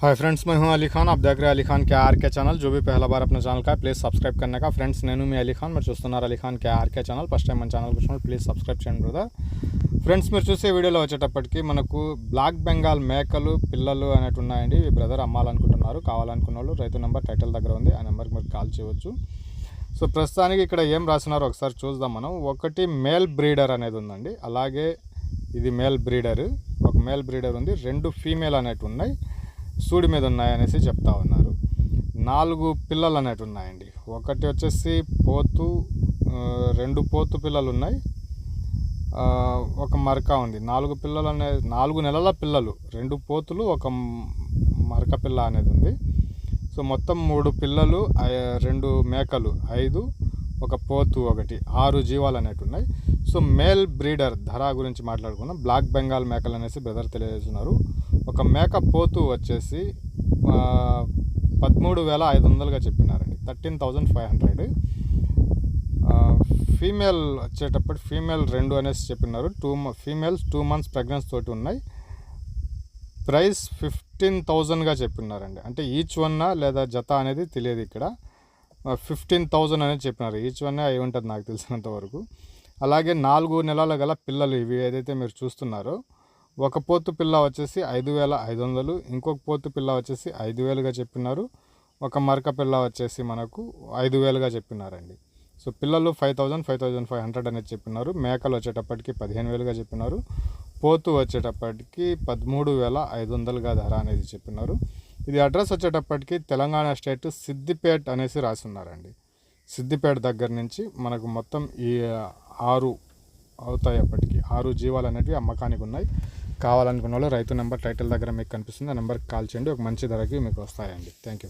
Hi friends मैं हूं अली खान आप देख रहे हैं अली खान के आर के चैनल जो भी पहला बार अपने ఛానల్ का ప్లీజ్ సబ్స్క్రైబ్ करने का ఫ్రెండ్స్ నేను మీ అలీ ఖాన్ మీరు చూస్తున్నారు Ali Khan K RK channel first time మన ఛానల్ చూసినప్పుడు ప్లీజ్ సబ్స్క్రైబ్ చేయండి బ్రదర్ ఫ్రెండ్స్ మీరు చూసే వీడియోలో వచ్చేటప్పటికి మనకు బ్లాక్ బెంగాల్ మేకలు పిల్లలు అనేవి ఉన్నాయండి ఈ బ్రదర్ అమ్మాలనుకుంటున్నారు కావాలనుకున్న వాళ్ళు రైతు నెంబర్ టైటిల్ దగ్గర ఉంది ఆ నెంబర్కి మీరు కాల్ చేయవచ్చు సో ప్రస్తుతానికి ఇక్కడ ఏం రాసినారో ఒకసారి చూద్దాం మనం ఒకటి మేల్ బ్రీడర్ అనేది ఉందండి అలాగే ఇది మేల్ బ్రీడర్ ఒక మేల్ బ్రీడర్ ఉంది రెండు ఫీమేల్ అనేవి ఉన్నాయి సూడి మీద ఉన్నాయి అనేసి చెప్తా ఉన్నారు. నాలుగు పిల్లలు అనేవి ఉన్నాయండి. ఒకటి వచ్చేసి పోతు రెండు పోతు పిల్లలు ఉన్నాయి ఒక మరక ఉంది. నాలుగు పిల్లలు అనే నాలుగు నెలల పిల్లలు రెండు పోతులు ఒక మరక పిల్ల అనేది ఉంది. సో మొత్తం మూడు పిల్లలు రెండు మేకలు ఐదు ఒక పోతు ఒకటి ఆరు జీవాలు అనేవి ఉన్నాయి. సో మేల్ బ్రీడర్ ధర గురించి మాట్లాడుకున్నాం బ్లాక్ బెంగాల్ మేకలు అనేసి బ్రదర్ తెలియజేస్తున్నారు. ఒక మేక పోతు వచ్చేసి పదమూడు వేల ఐదు వందలుగా చెప్పినారండి. Thirteen thousand five hundred. Female వచ్చేటప్పుడు ఫీమేల్ రెండు అనేసి చెప్పినారు. Two females two months pregnancy తోటి ఉన్నాయి. ప్రైస్ ఫిఫ్టీన్ థౌజండ్గా చెప్పినారండి. అంటే ఈచ్ వన్నా లేదా జత అనేది తెలియదు ఇక్కడ. ఫిఫ్టీన్ థౌజండ్ అనేది చెప్పినారు. ఈచ్ వన్ అయి ఉంటుంది నాకు తెలిసినంత వరకు. అలాగే నాలుగు నెలల గల పిల్లలు ఇవి ఏదైతే మీరు చూస్తున్నారో ఒక పోతు పిల్ల వచ్చేసి ఐదు వేల ఐదు వందలు ఇంకొక పోతు పిల్ల వచ్చేసి ఐదు వేలుగా చెప్పినారు. ఒక మరక పిల్ల వచ్చేసి మనకు ఐదు వేలుగా చెప్పినారండి. సో పిల్లలు five thousand five thousand five hundred అనేది చెప్పినారు. మేకలు వచ్చేటప్పటికి పదిహేను వేలుగా చెప్పినారు. పోతు వచ్చేటప్పటికి పదమూడు వేల ఐదు వందలుగా ధర అనేది చెప్పినారు. ఇది అడ్రస్ వచ్చేటప్పటికి తెలంగాణ స్టేట్ సిద్దిపేట్ అనేసి రాసున్నారండి. సిద్దిపేట దగ్గర నుంచి మనకు మొత్తం ఈ ఆరు అవుతాయి అప్పటికి. ఆరు జీవాలు అనేవి అమ్మకానికి ఉన్నాయి. కావాలనుకున్న వాళ్ళు రైతు నెంబర్ టైటిల్ దగ్గర మీకు కనిపిస్తుంది. ఆ నెంబర్కి కాల్ చేయండి. ఒక మంచి ధరకి మీకు వస్తాయండి. Thank you